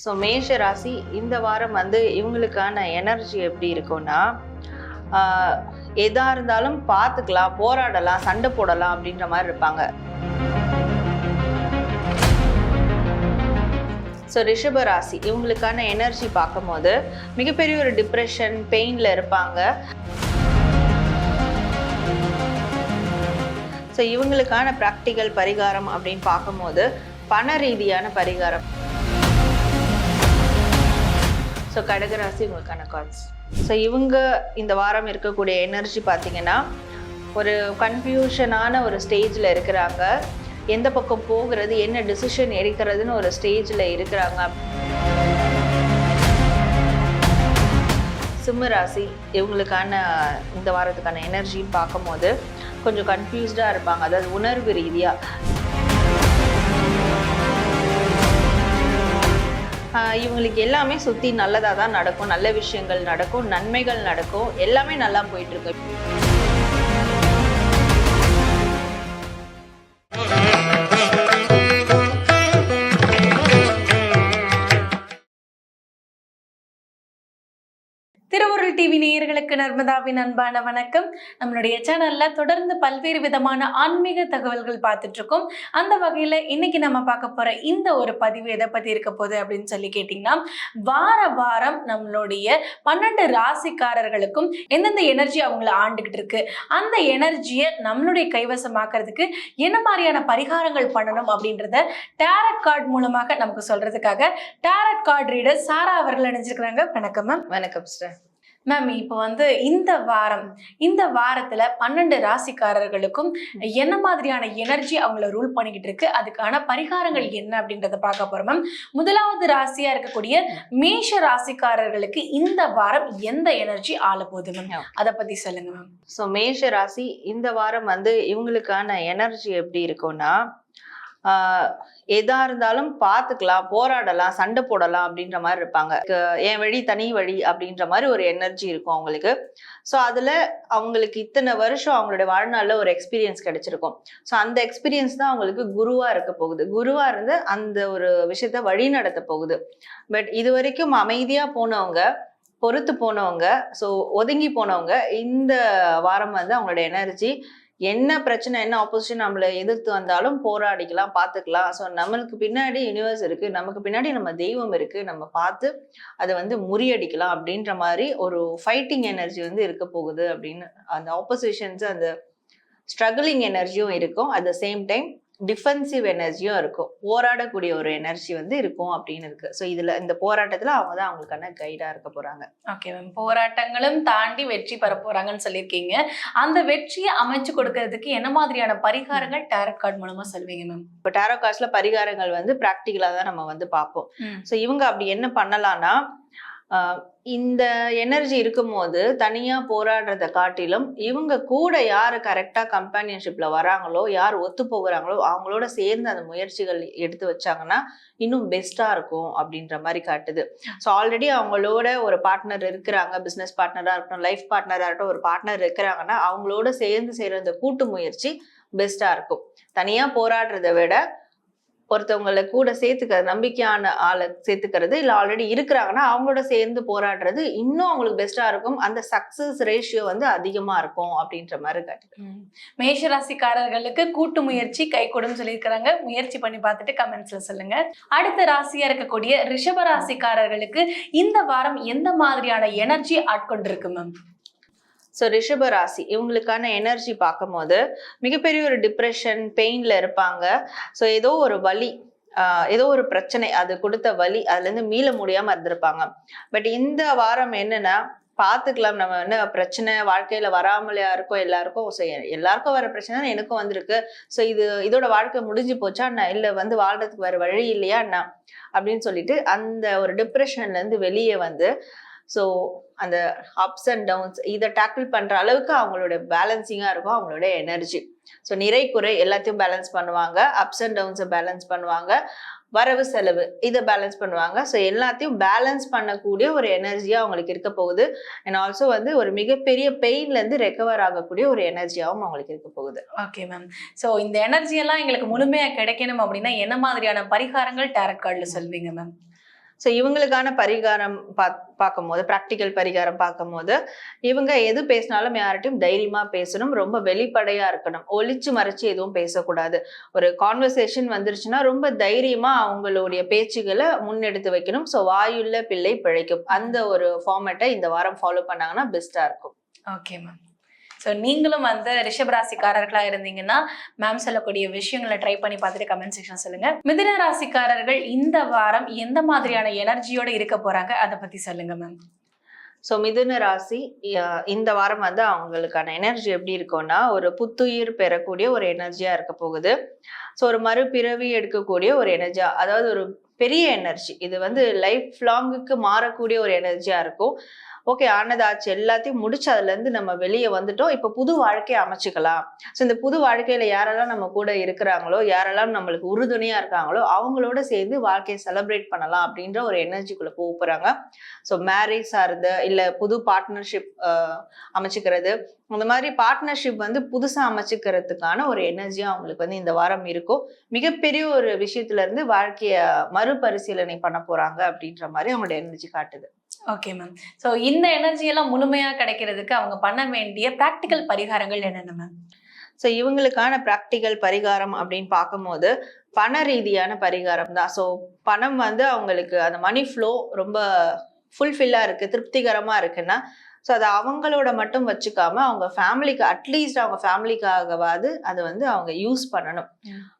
So மேஷ ராசி இந்த வாரம் வந்து இவங்களுக்கான எனர்ஜி எப்படி இருக்கும்னா எதாக எதா இருந்தாலும் பார்த்துக்கலாம் போராடலாம் சண்டை போடலாம் அப்படின்ற மாதிரி இருப்பாங்க. ஸோ ரிஷப ராசி இவங்களுக்கான எனர்ஜி பார்க்கும்போது மிகப்பெரிய ஒரு டிப்ரெஷன் பெயினில் இருப்பாங்க. ஸோ இவங்களுக்கான ப்ராக்டிக்கல் பரிகாரம் அப்படின்னு பார்க்கும்போது பண ரீதியான பரிகாரம். ஸோ கடகராசி உங்களுக்கான கார்ட்ஸ் ஸோ இவங்க இந்த வாரம் இருக்கக்கூடிய எனர்ஜி பார்த்தீங்கன்னா ஒரு கன்ஃபியூஷனான ஒரு ஸ்டேஜில் இருக்கிறாங்க. எந்த பக்கம் போகிறது என்ன டிசிஷன் எடுக்கிறதுன்னு ஒரு ஸ்டேஜில் இருக்கிறாங்க. சிம்ம ராசி இவங்களுக்கான இந்த வாரத்துக்கான எனர்ஜின்னு பார்க்கும்போது கொஞ்சம் கன்ஃபியூஸ்டாக இருப்பாங்க. அதாவது உணர்வு ரீதியாக இவங்களுக்கு எல்லாமே சுற்றி நல்லதாக தான் நடக்கும். நல்ல விஷயங்கள் நடக்கும் நன்மைகள் நடக்கும். எல்லாமே நல்லா போயிட்டுருக்கு டிவி நேயர்களுக்கு நர்மதாவின் அன்பான வணக்கம். நம்மளுடைய சேனல்ல தொடர்ந்து பல்வேறு விதமான ஆன்மீக தகவல்கள் பார்த்துட்டு இருக்கோம் அந்த வகையில இன்னைக்கு நம்ம பார்க்க போற இந்த ஒரு பதிவு எதை பத்தி இருக்க போகுது அப்படின்னு சொல்லி கேட்டிங்கன்னா வார வாரம் நம்மளுடைய பன்னெண்டு ராசிக்காரர்களுக்கும் எந்தெந்த எனர்ஜி அவங்கள ஆண்டுகிட்டு இருக்கு அந்த எனர்ஜியை நம்மளுடைய கைவசமாக்குறதுக்கு என்ன மாதிரியான பரிகாரங்கள் பண்ணணும் அப்படின்றத டேரட் கார்டு மூலமாக நமக்கு சொல்றதுக்காக டேரட் கார்டு ரீடர் சாரா அவர்கள் இணைஞ்சிருக்கிறாங்க. வணக்கம் மேம் வணக்கம் சார் மேம் இப்போ வந்து இந்த வாரம் இந்த வாரத்துல பன்னெண்டு ராசிக்காரர்களுக்கும் என்ன மாதிரியான எனர்ஜி அவங்கள ரூல் பண்ணிக்கிட்டு இருக்கு? அதுக்கான பரிகாரங்கள் என்ன அப்படின்றத பார்க்க போறோம் மேம் முதலாவது ராசியா இருக்கக்கூடிய மேஷ ராசிக்காரர்களுக்கு இந்த வாரம் எந்த எனர்ஜி ஆள போகுது மேம். அத பத்தி சொல்லுங்க மேம் ஸோ மேஷ ராசி இந்த வாரம் வந்து இவங்களுக்கான எனர்ஜி எப்படி இருக்கும்னா ஆஹ் எதா இருந்தாலும் பார்த்துக்கலாம் போராடலாம் சண்டை போடலாம் அப்படின்ற மாதிரி இருப்பாங்க. என் வழி தனி வழி அப்படின்ற மாதிரி ஒரு எனர்ஜி இருக்கும் அவங்களுக்கு. ஸோ அதில் அவங்களுக்கு இத்தனை வருஷம் அவங்களுடைய வாழ்நாளில் ஒரு எக்ஸ்பீரியன்ஸ் கிடைச்சிருக்கும். ஸோ அந்த எக்ஸ்பீரியன்ஸ் தான் அவங்களுக்கு குருவாக இருக்க போகுது. குருவாக இருந்து அந்த ஒரு விஷயத்த வழி நடத்த போகுது. பட் இது வரைக்கும் அமைதியாக போனவங்க பொறுத்து போனவங்க ஸோ ஒதுங்கி போனவங்க இந்த வாரம் வந்து அவங்களோட எனர்ஜி என்ன பிரச்சனை என்ன ஆப்போசிஷன் நம்மளை எதிர்த்து வந்தாலும் போராடிக்கலாம் பார்த்துக்கலாம். ஸோ நம்மளுக்கு பின்னாடி யூனிவர்ஸ் இருக்குது நமக்கு பின்னாடி நம்ம தெய்வம் இருக்குது நம்ம பார்த்து அதை வந்து முறியடிக்கலாம் அப்படின்ற மாதிரி ஒரு ஃபைட்டிங் எனர்ஜி வந்து இருக்க போகுது அப்படின்னு. அந்த ஆப்போசிஷன்ஸ் அந்த ஸ்ட்ரகிளிங் எனர்ஜியும் இருக்கும். At the same time defensive எனர்ஜியும் இருக்கும். போராடக்கூடிய ஒரு எனர்ஜி வந்து இருக்கும் அப்படின்னு இருக்கு. ஸோ இதுல இந்த போராட்டத்துல அவங்க தான் அவங்களுக்கான கைடா இருக்க போறாங்க. ஓகே மேம் போராட்டங்களும் தாண்டி வெற்றி பெற போறாங்கன்னு சொல்லியிருக்கீங்க. அந்த வெற்றியை அமைச்சு கொடுக்கறதுக்கு என்ன மாதிரியான பரிகாரங்கள் டேரட் கார்டு மூலமா சொல்வீங்க மேம் இப்போ டேரோ கார்ட்ஸ்ல பரிகாரங்கள் வந்து ப்ராக்டிக்கலா தான் நம்ம வந்து பார்ப்போம். ஸோ இவங்க அப்படி என்ன பண்ணலாம்னா இந்த எனர்ஜி இருக்கும்போது தனியாக போராடுறத காட்டிலும் இவங்க கூட யார் கரெக்டாக கம்பேனியன்ஷிப்பில் வராங்களோ யார் ஒத்து போகிறாங்களோ அவங்களோட சேர்ந்து அந்த முயற்சிகள் எடுத்து வச்சாங்கன்னா இன்னும் பெஸ்ட்டாக இருக்கும் அப்படின்ற மாதிரி காட்டுது. ஸோ ஆல்ரெடி அவங்களோட ஒரு பார்ட்னர் இருக்கிறாங்க பிஸ்னஸ் பார்ட்னராக இருக்கட்டும் லைஃப் பார்ட்னராக இருக்கட்டும் ஒரு பார்ட்னர் இருக்கிறாங்கன்னா அவங்களோட சேர்ந்து செய்கிற அந்த கூட்டு முயற்சி பெஸ்ட்டாக இருக்கும். தனியாக போராடுறதை விட ஒருத்தவங்களை கூட சேர்த்துக்கிற நம்பிக்கையான ஆளை சேர்த்துக்கிறது இல்லை ஆல்ரெடி இருக்கிறாங்கன்னா அவங்களோட சேர்ந்து போராடுறது இன்னும் அவங்களுக்கு பெஸ்டா இருக்கும். அந்த சக்சஸ் ரேஷியோ வந்து அதிகமா இருக்கும் அப்படின்ற மாதிரி காட்டுது. மேஷராசிக்காரர்களுக்கு மேஷ ராசிக்காரர்களுக்கு கூட்டு முயற்சி கை கொடுன்னு சொல்லியிருக்கிறாங்க. முயற்சி பண்ணி பார்த்துட்டு கமெண்ட்ஸ்ல சொல்லுங்க. அடுத்த ராசியா இருக்கக்கூடிய ரிஷபராசிக்காரர்களுக்கு இந்த வாரம் எந்த மாதிரியான எனர்ஜி ஆட்கொண்டிருக்கு மேம் ஸோ ரிஷப ராசி இவங்களுக்கான எனர்ஜி பார்க்கும்போது மிகப்பெரிய ஒரு டிப்ரெஷன் பெயின்ல இருப்பாங்க. ஸோ ஏதோ ஒரு வலி ஏதோ ஒரு பிரச்சனை அது கொடுத்த வலி அதுலேருந்து மீள முடியாமல் இருந்திருப்பாங்க. பட் இந்த வாரம் என்னன்னா பார்த்துக்கலாம் நம்ம என்ன பிரச்சனை வாழ்க்கையில வராமலையா இருக்கும் எல்லாருக்கும் ஸோ எல்லாருக்கும் வர பிரச்சனை எனக்கும் வந்திருக்கு. ஸோ இது இதோட வாழ்க்கை முடிஞ்சு போச்சா நான் இல்லை வந்து வாழ்றதுக்கு வேற வழி இல்லையா அண்ணா? அப்படின்னு சொல்லிட்டு அந்த ஒரு டிப்ரெஷன்ல இருந்து வெளியே வந்து ஸோ அந்த அப்ஸ் அண்ட் டவுன்ஸ் இதை டேக்கிள் பண்ணுற அளவுக்கு அவங்களோட பேலன்சிங்காக இருக்கும் அவங்களோட எனர்ஜி ஸோ நிறை குறை எல்லாத்தையும் பேலன்ஸ் பண்ணுவாங்க அப்ஸ் அண்ட் டவுன்ஸை பேலன்ஸ் பண்ணுவாங்க வரவு செலவு இதை பேலன்ஸ் பண்ணுவாங்க. ஸோ எல்லாத்தையும் பேலன்ஸ் பண்ணக்கூடிய ஒரு எனர்ஜியாக அவங்களுக்கு இருக்க போகுது. அண்ட் ஆல்சோ வந்து ஒரு மிகப்பெரிய பெயின்லேருந்து ரெக்கவர் ஆகக்கூடிய ஒரு எனர்ஜியாகவும் அவங்களுக்கு இருக்க போகுது. ஓகே மேம் ஸோ இந்த எனர்ஜியெல்லாம் எங்களுக்கு முழுமையாக கிடைக்கணும் அப்படின்னா என்ன மாதிரியான பரிகாரங்கள் டேரட் கார்டில் சொல்வீங்க மேம் ஸோ இவங்களுக்கான பரிகாரம் பா பார்க்கும் போது ப்ராக்டிக்கல் பரிகாரம் பார்க்கும்போது இவங்க எது பேசினாலும் யார்கிட்டயும் தைரியமா பேசணும். ரொம்ப வெளிப்படையா இருக்கணும். ஒளிச்சு மறைச்சு எதுவும் பேசக்கூடாது. ஒரு கான்வர்சேஷன் வந்துருச்சுன்னா ரொம்ப தைரியமா அவங்களுடைய பேச்சுகளை முன்னெடுத்து வைக்கணும். ஸோ வாயுள்ள பிள்ளை பிழைக்கும். அந்த ஒரு ஃபார்மேட்டை இந்த வாரம் ஃபாலோ பண்ணாங்கன்னா பெஸ்டா இருக்கும். ஓகே மேம் ஸோ நீங்களும் வந்து ரிஷபராசிக்காரர்களா இருந்தீங்கன்னா மேம் சொல்லக்கூடிய விஷயங்களை ட்ரை பண்ணி பார்த்துட்டு கமெண்ட் செக்ஷன் சொல்லுங்க. மிதன ராசிக்காரர்கள் இந்த வாரம் எந்த மாதிரியான எனர்ஜியோட இருக்க போறாங்க? அதை பத்தி சொல்லுங்க மேம் ஸோ மிதுன ராசி இந்த வாரம் வந்து அவங்களுக்கான எனர்ஜி எப்படி இருக்கும்னா ஒரு புத்துயிர் பெறக்கூடிய ஒரு எனர்ஜியா இருக்க போகுது. ஸோ ஒரு மறுபிறவி எடுக்கக்கூடிய ஒரு எனர்ஜியா அதாவது ஒரு பெரிய எனர்ஜி இது வந்து லைஃப் லாங்குக்கு மாறக்கூடிய ஒரு எனர்ஜியா இருக்கும். ஓகே ஆனதாச்சு. எல்லாத்தையும் முடிச்சு அதுல இருந்து நம்ம வெளியே வந்துட்டோம். இப்போ புது வாழ்க்கையை அமைச்சுக்கலாம். ஸோ இந்த புது வாழ்க்கையில யாரெல்லாம் நம்ம கூட இருக்கிறாங்களோ யாரெல்லாம் நம்மளுக்கு உறுதுணையா இருக்காங்களோ அவங்களோட சேர்ந்து வாழ்க்கையை செலிப்ரேட் பண்ணலாம் அப்படின்ற ஒரு எனர்ஜிக்குள்ள போக ஸோ மேரேஜ் சார்ந்த இல்லை புது பார்ட்னர்ஷிப் அமைச்சுக்கிறது. அந்த மாதிரி பார்ட்னர்ஷிப் வந்து புதுசா அமைச்சுக்கிறதுக்கான ஒரு எனர்ஜியா அவங்களுக்கு வந்து இந்த வாரம் இருக்கும். மிகப்பெரிய ஒரு விஷயத்துல இருந்து வாழ்க்கைய மறுபரிசீலனை பண்ண போறாங்க அப்படின்ற மாதிரி அவங்களோட எனர்ஜி காட்டுது. ஓகே மேம் ஸோ இந்த எனர்ஜி எல்லாம் முழுமையா கிடைக்கிறதுக்கு அவங்க பண்ண வேண்டிய ப்ராக்டிக்கல் பரிகாரங்கள் என்னென்ன மேம் ஸோ இவங்களுக்கான ப்ராக்டிக்கல் பரிகாரம் அப்படின்னு பார்க்கும்போது பண ரீதியான பரிகாரம் தான். ஸோ பணம் வந்து அவங்களுக்கு அந்த மணி ஃப்ளோ ரொம்ப ஃபுல்ஃபில்லாக இருக்குது திருப்திகரமாக இருக்குன்னா ஸோ அதை அவங்களோட மட்டும் வச்சுக்காம அவங்க ஃபேமிலிக்கு அட்லீஸ்ட் அவங்க ஃபேமிலிக்காகவாது அதை வந்து அவங்க யூஸ் பண்ணணும்.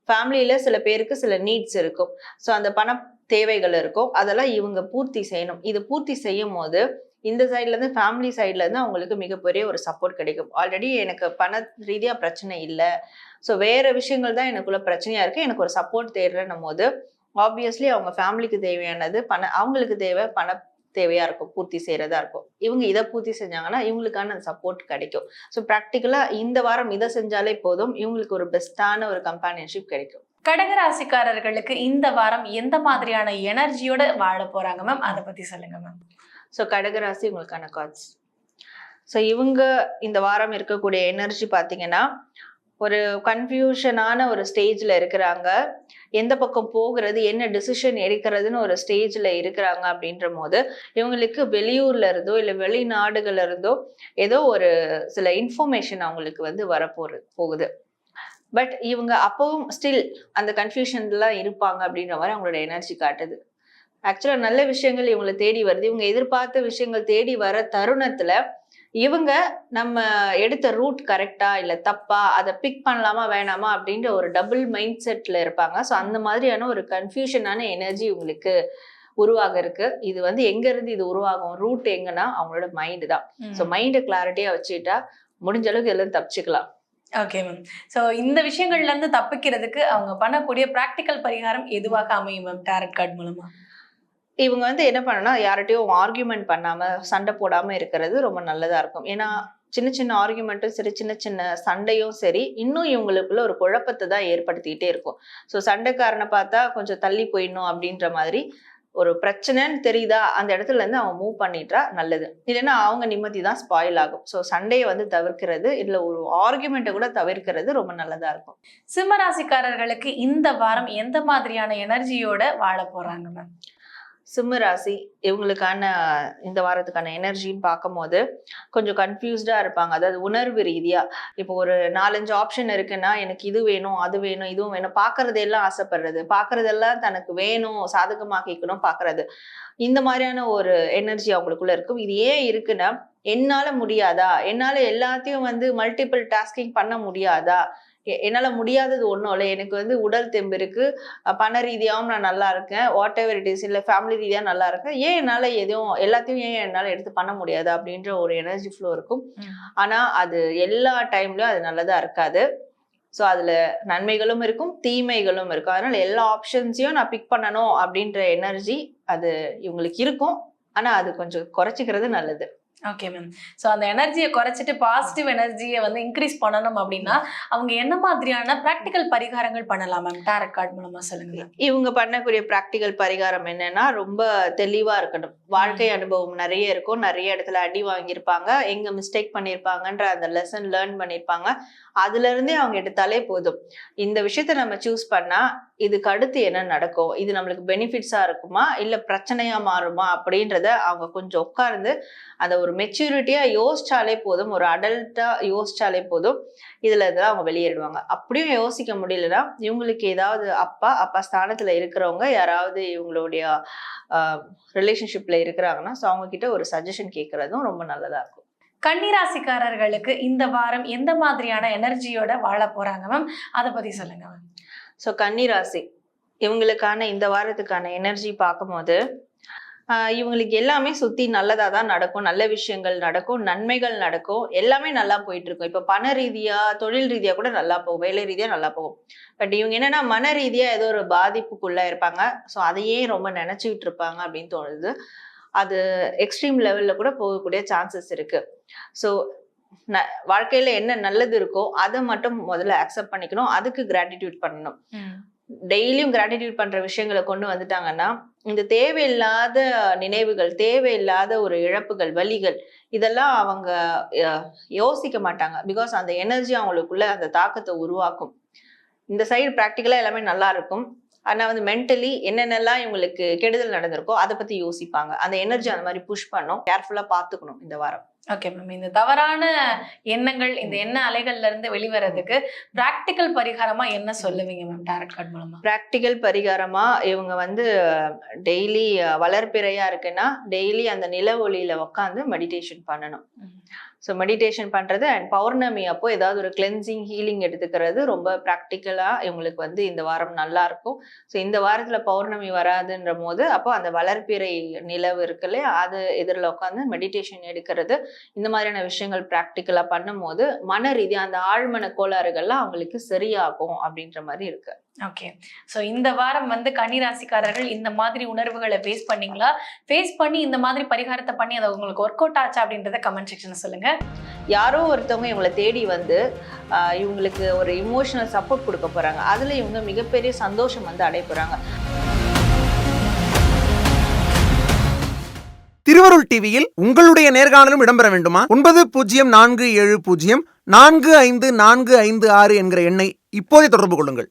ஃபேமிலியில் சில பேருக்கு சில நீட்ஸ் இருக்கும். ஸோ அந்த பண தேவைகள் இருக்கும் அதெல்லாம் இவங்க பூர்த்தி செய்யணும். இது பூர்த்தி செய்யும் போது இந்த சைட்லேருந்து ஃபேமிலி சைட்லேருந்து அவங்களுக்கு மிகப்பெரிய ஒரு சப்போர்ட் கிடைக்கும். ஆல்ரெடி எனக்கு பண ரீதியாக பிரச்சனை இல்லை. ஸோ வேறு விஷயங்கள் தான் எனக்குள்ள பிரச்சனையாக இருக்குது எனக்கு ஒரு சப்போர்ட் தேடுறன்னும் போது ஆப்வியஸ்லி அவங்க ஃபேமிலிக்கு தேவையானது பண அவங்களுக்கு தேவை பண தேவையாக இருக்கும் பூர்த்தி செய்கிறதா இருக்கும். இவங்க இதை பூர்த்தி செஞ்சாங்கன்னா இவங்களுக்கான சப்போர்ட் கிடைக்கும். ஸோ ப்ராக்டிக்கலாக இந்த வாரம் இதை செஞ்சாலே போதும். இவங்களுக்கு ஒரு பெஸ்ட்டான ஒரு கம்பானியன்ஷிப் கிடைக்கும். கடகராசிக்காரர்களுக்கு இந்த வாரம் எந்த மாதிரியான எனர்ஜியோட வாழ போறாங்க மேம் அதை பத்தி சொல்லுங்க மேம் ஸோ கடகராசி உங்களுக்கான கார்ட்ஸ் ஸோ இவங்க இந்த வாரம் இருக்கக்கூடிய எனர்ஜி பார்த்தீங்கன்னா ஒரு கன்ஃபியூஷனான ஒரு ஸ்டேஜில் இருக்கிறாங்க. எந்த பக்கம் போகிறது என்ன டிசிஷன் எடுக்கிறதுன்னு ஒரு ஸ்டேஜில் இருக்கிறாங்க அப்படின்ற போது இவங்களுக்கு வெளியூர்ல இருந்தோ இல்லை வெளிநாடுகள்ல இருந்தோ ஏதோ ஒரு சில இன்ஃபர்மேஷன் அவங்களுக்கு வந்து வரப்போகிறது போகுது. பட் இவங்க அப்பவும் ஸ்டில் அந்த கன்ஃபியூஷன்லாம் இருப்பாங்க அப்படின்ற மாதிரி அவங்களோட எனர்ஜி காட்டுது. ஆக்சுவலாக நல்ல விஷயங்கள் இவங்களை தேடி வருது. இவங்க எதிர்பார்த்த விஷயங்கள் தேடி வர தருணத்துல இவங்க நம்ம எடுத்த ரூட் கரெக்டா இல்ல தப்பா அதை பிக் பண்ணலாமா வேணாமா அப்படின்ற ஒரு டபுள் மைண்ட் செட்ல இருப்பாங்க. ஸோ அந்த மாதிரியான ஒரு கன்ஃபியூஷனான எனர்ஜி இவங்களுக்கு உருவாக இருக்கு. இது வந்து எங்க இருந்து இது உருவாகும்? ரூட் எங்கன்னா அவங்களோட மைண்டு தான். ஸோ மைண்டை கிளாரிட்டியா வச்சுக்கிட்டா முடிஞ்ச அளவுக்கு எல்லாம் தப்பிச்சுக்கலாம். ஓகே மேம் ஸோ இந்த விஷயங்கள்லேருந்து தப்பிக்கிறதுக்கு அவங்க பண்ணக்கூடிய ப்ராக்டிக்கல் பரிகாரம் எதுவாக அமையும் மேம் டேரட் கார்டு மூலமாக இவங்க வந்து என்ன பண்ணனா யார்கிட்டயும் ஆர்கியூமெண்ட் பண்ணாமல் சண்டை போடாமல் இருக்கிறது ரொம்ப நல்லதாக இருக்கும். ஏன்னா சின்ன சின்ன ஆர்கியூமெண்ட்டும் சரி சின்ன சின்ன சண்டையும் சரி இன்னும் இவங்களுக்குள்ள ஒரு குழப்பத்தை தான் ஏற்படுத்திக்கிட்டே இருக்கும். ஸோ சண்டைக்காரனை பார்த்தா கொஞ்சம் தள்ளி போயிடணும் அப்படின்ற மாதிரி ஒரு பிரச்சனைன்னு தெரியுதா? அந்த இடத்துல இருந்து அவன் மூவ் பண்ணிட்டா நல்லது. இல்லைன்னா அவங்க நிம்மதி தான் ஸ்பாயில் ஆகும். ஸோ சண்டையை வந்து தவிர்க்கிறது இல்லை ஒரு ஆர்குமெண்ட்டை கூட தவிர்க்கிறது ரொம்ப நல்லதா இருக்கும். சிம்மராசிக்காரர்களுக்கு இந்த வாரம் எந்த மாதிரியான எனர்ஜியோட வாழ போறாங்க மேம் சிம்ம ராசி இவங்களுக்கான இந்த வாரத்துக்கான எனர்ஜின்னு பார்க்கும்போது கொஞ்சம் கன்ஃபியூஸ்டாக இருப்பாங்க. அதாவது உணர்வு ரீதியாக இப்போ ஒரு நாலஞ்சு ஆப்ஷன் இருக்குன்னா எனக்கு இது வேணும் அது வேணும் இதுவும் வேணும் பார்க்கறதெல்லாம் ஆசைப்படுறது. பார்க்கறதெல்லாம் தனக்கு வேணும் சாதகமாக்கிக்கணும் பார்க்கறது. இந்த மாதிரியான ஒரு எனர்ஜி அவங்களுக்குள்ள இருக்கும். இது ஏன் இருக்குன்னா என்னால் முடியாதா? என்னால் எல்லாத்தையும் வந்து மல்டிபிள் டாஸ்கிங் பண்ண முடியாதா? என்னால முடியாதது ஒன்றும் இல்லை. எனக்கு வந்து உடல் தெம்பு இருக்கு. அஹ் பண ரீதியாகவும் நான் நல்லா இருக்கேன். வாட் எவர் இட் இஸ் இல்லை ஃபேமிலி ரீதியாக நல்லா இருக்கேன். ஏன் என்னால் எதுவும் எல்லாத்தையும் ஏன் என்னால் எடுத்து பண்ண முடியாது அப்படின்ற ஒரு எனர்ஜி ஃப்ளோ இருக்கும். ஆனால் அது எல்லா டைம்லையும் அது நல்லதாக இருக்காது. ஸோ அதில் நன்மைகளும் இருக்கும் தீமைகளும் இருக்கும். அதனால எல்லா ஆப்ஷன்ஸையும் நான் பிக் பண்ணணும் அப்படின்ற எனர்ஜி அது இவங்களுக்கு இருக்கும். ஆனால் அது கொஞ்சம் குறைச்சிக்கிறது நல்லது. ஓகே மேம் ஸோ அந்த எனர்ஜியை குறைச்சிட்டு பாசிட்டிவ் எனர்ஜியை வந்து இன்க்ரீஸ் பண்ணணும் அப்படின்னா அவங்க என்ன மாதிரியான ப்ராக்டிக்கல் பரிகாரங்கள் பண்ணலாம் மேம் டேரட் கார்டு மூலமா சொல்லுங்க ma'am. இவங்க பண்ணக்கூடிய ப்ராக்டிக்கல் பரிகாரம் என்னன்னா ரொம்ப தெளிவா இருக்கணும். வாழ்க்கை அனுபவம் நிறைய இருக்கும். நிறைய இடத்துல அடி வாங்கியிருப்பாங்க. எங்க மிஸ்டேக் பண்ணியிருப்பாங்கன்ற அந்த லெசன் லேர்ன் பண்ணியிருப்பாங்க. அதுல இருந்தே அவங்க எடுத்தாலே போதும். இந்த விஷயத்த நம்ம சூஸ் பண்ணா இதுக்கு அடுத்து என்ன நடக்கும்? இது நம்மளுக்கு பெனிஃபிட்ஸா இருக்குமா? இல்ல பிரச்சனையா மாறுமா? அப்படின்றத அவங்க கொஞ்சம் உட்கார்ந்து அந்த ஒரு மெச்சூரிட்டியா யோசிச்சாலே போதும். ஒரு அடல்ட்டா யோசிச்சாலே போதும். இதுல இதெல்லாம் அவங்க வெளியேறிடுவாங்க. அப்படியும் யோசிக்க முடியலன்னா இவங்களுக்கு ஏதாவது அப்பா அப்பா ஸ்தானத்துல இருக்கிறவங்க யாராவது இவங்களுடைய ரிலேஷன்ஷிப்ல இருக்கிறாங்கன்னா ஸோ அவங்க கிட்ட ஒரு சஜஷன் கேட்கறதும் ரொம்ப நல்லதா இருக்கும். கன்னிராசிக்காரர்களுக்கு இந்த வாரம் எந்த மாதிரியான எனர்ஜியோட வாழ போறாங்க மேம் அதை பத்தி சொல்லுங்க மேம் ஸோ கன்னிராசி இவங்களுக்கான இந்த வாரத்துக்கான எனர்ஜி பார்க்கும்போது இவங்களுக்கு எல்லாமே சுத்தி நல்லதா தான் நடக்கும். நல்ல விஷயங்கள் நடக்கும் நன்மைகள் நடக்கும். எல்லாமே நல்லா போயிட்டு இருக்கும் இப்ப பண ரீதியா தொழில் ரீதியா கூட நல்லா போகும். வேலை ரீதியா நல்லா போகும். பட் இவங்க என்னன்னா மன ரீதியா ஏதோ ஒரு பாதிப்புக்குள்ள இருப்பாங்க. ஸோ அதையே ரொம்ப நினைச்சுக்கிட்டு இருப்பாங்க அப்படின்னு தோணுது. அது எக்ஸ்ட்ரீம் லெவல்ல கூட போகக்கூடிய சான்சஸ் இருக்கு. ஸோ வாழ்க்கையில என்ன நல்லது இருக்கோ அதை மட்டும் முதல்ல அக்செப்ட் பண்ணிக்கணும். அதுக்கு கிராட்டிடியூட் பண்ணணும். டெய்லியும் கிராட்டிடியூட் பண்ற விஷயங்களை கொண்டு வந்துட்டாங்கன்னா இந்த தேவையில்லாத நினைவுகள் தேவையில்லாத ஒரு இழப்புகள் வலிகள் இதெல்லாம் அவங்க யோசிக்க மாட்டாங்க. பிகாஸ் அந்த எனர்ஜி அவங்களுக்குள்ள அந்த தாக்கத்தை உருவாக்கும். இந்த சைடு ப்ராக்டிக்கலா எல்லாமே நல்லா இருக்கும். ஆனா வந்து மென்டலி என்னென்னலாம் இவங்களுக்கு கெடுதல் நடந்திருக்கோ அதை பத்தி யோசிப்பாங்க. அந்த எனர்ஜி அந்த மாதிரி புஷ் பண்ணும். கேர்ஃபுல்லா பாத்துக்கணும் இந்த வாரம். ஓகே மேம் இந்த தவறான எண்ணங்கள் இந்த எண்ண அலைகள்ல இருந்து வெளிவரதுக்கு பிராக்டிக்கல் பரிகாரமா என்ன சொல்லுவீங்க மேம் டாரட் கார்டு மூலமா? ப்ராக்டிக்கல் பரிகாரமா இவங்க வந்து டெய்லி வளர்ப்பிறையா இருக்குன்னா டெய்லி அந்த நில ஒளியில உட்காந்து மெடிடேஷன் பண்ணணும் ஸோ மெடிடேஷன் பண்ணுறது அண்ட் பௌர்ணமி அப்போ ஏதாவது ஒரு கிளென்சிங் ஹீலிங் எடுத்துக்கிறது ரொம்ப ப்ராக்டிக்கலாக இவங்களுக்கு வந்து இந்த வாரம் நல்லா இருக்கும். ஸோ இந்த வாரத்தில் பௌர்ணமி வராதுன்ற போது அப்போ அந்த வளர்ப்பிறை நிலவு இருக்குல்ல அது எதிரில் உட்காந்து மெடிடேஷன் எடுக்கிறது. இந்த மாதிரியான விஷயங்கள் ப்ராக்டிக்கலாக பண்ணும்போது மன ரீதியாக அந்த ஆழ்மன கோளாறுகள்லாம் அவங்களுக்கு சரியாகும் அப்படின்ற மாதிரி இருக்குது ஓகே ஸோ இந்த வாரம் வந்து கன்னிராசிக்காரர்கள் இந்த மாதிரி உணர்வுகளை ஃபேஸ் பண்ணீங்களா? ஃபேஸ் பண்ணி இந்த மாதிரி பரிகாரத்தை பண்ணி அதை உங்களுக்கு ஒர்க் அவுட் ஆச்சா அப்படின்றத கமெண்ட் செக்ஷன் சொல்லுங்க. யாரோ ஒருத்தவங்க இவங்களை தேடி வந்து இவங்களுக்கு ஒரு இமோஷனல் சப்போர்ட் கொடுக்க போறாங்க. அதுல இவங்க மிகப்பெரிய சந்தோஷம் வந்து அடைய திருவருள் டிவியில் உங்களுடைய நேர்காணலும் இடம்பெற வேண்டுமா? ஒன்பது பூஜ்ஜியம் நான்கு ஏழு பூஜ்ஜியம் நான்கு ஐந்து நான்கு ஐந்து ஆறு என்கிற எண்ணை இப்போதே தொடர்பு கொள்ளுங்கள்.